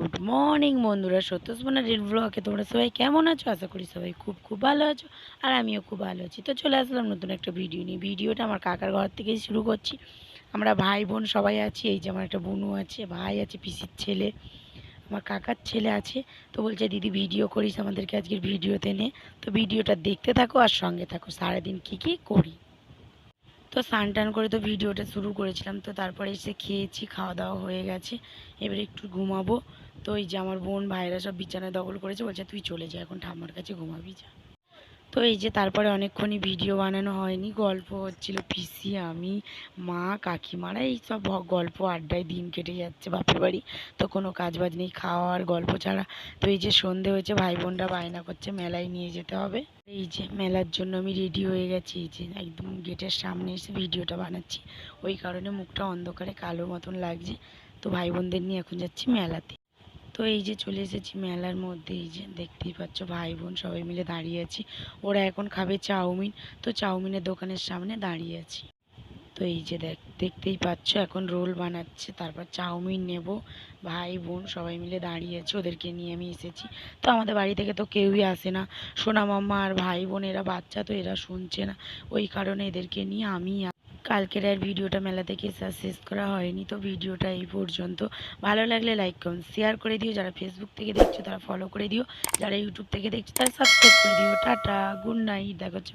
Good morning বন্ধুরা সত্যসপনা red ব্লগে তোমরা সবাই কেমন আছো? আশা করি সবাই খুব খুব ভালো আছো আর আমিও খুব ভালো আছি। তো চলে আসলাম নতুন একটা ভিডিও নিয়ে। ভিডিওটা আমার কাকার ঘর থেকেই শুরু করছি। আমরা ভাই বোন সবাই আছি, এই যে আমার একটা বোনও আছে, ভাই আছে, পিসির ছেলে, আমার কাকার ছেলে আছে। তো বলছে, দিদি ভিডিও করিস আমাদেরকে আজকের ভিডিওতে নে। তো ভিডিওটা দেখতে থাকো আর সঙ্গে থাকো, সারাদিন কী কী করি। তো স্নান টান করে তো ভিডিওটা শুরু করেছিলাম, তো তারপরে এসে খেয়েছি, খাওয়া দাওয়া হয়ে গেছে। এবারে একটু ঘুমাবো। তো এই যে আমার বোন ভাইরা সব বিছানায় দখল করেছে, বলছে তুই চলে যা, এখন ঠাম্মার কাছে ঘুমাবি যা। তো এই যে তারপরে অনেকক্ষণই ভিডিও বানানো হয়নি, গল্প হচ্ছিল পিসি, আমি, মা, কাকিমারা, এই সব গল্প আড্ডায় দিন কেটে যাচ্ছে বাপের বাড়ি। তো কোনো কাজ বাজ নেই, খাওয়া আর গল্প ছাড়া। তো এই যে সন্ধে হয়েছে ভাই বোনরা বায়না করছে, মেলায় নিয়ে যেতে হবে। এই যে মেলার জন্য আমি রেডি হয়ে গেছি, এই যে একদম গেটের সামনে এসে ভিডিওটা বানাচ্ছি। ওই কারণে মুখটা অন্ধকারে কালো মতন লাগছে। তো ভাই বোনদের নিয়ে এখন যাচ্ছি মেলাতে। তো এই যে চলে এসেছি মেলার মধ্যে, এই যে দেখতেই পাচ্ছ ভাই বোন সবাই মিলে দাঁড়িয়ে আছি। ওরা এখন খাবে চাউমিন, তো চাউমিনের দোকানের সামনে দাঁড়িয়ে আছি। তো এই যে দেখ, দেখতেই পাচ্ছ এখন রোল বানাচ্ছে, তারপর চাউমিন নেব। ভাই বোন সবাই মিলে দাঁড়িয়ে আছে, ওদেরকে নিয়ে আমি এসেছি। তো আমাদের বাড়ি থেকে তো কেউই আসে না। সোনা মাম্মা আর ভাই বোন এরা বাচ্চা, তো এরা শুনছে না। ওই কারণে এদেরকে নিয়ে আমি কালকের আর ভিডিওটা মেলা থেকে সাকসেস শেষ করা হয়নি? তো ভিডিওটা এই পর্যন্ত। ভালো লাগলে লাইক করুন শেয়ার করে দিও। যারা ফেসবুক থেকে দেখছ, তারা ফলো করে দিও। যারা ইউটিউব থেকে দেখছ, তারা সাবস্ক্রাইব করে দিও। টাটা গুড নাইট দেখা হচ্ছে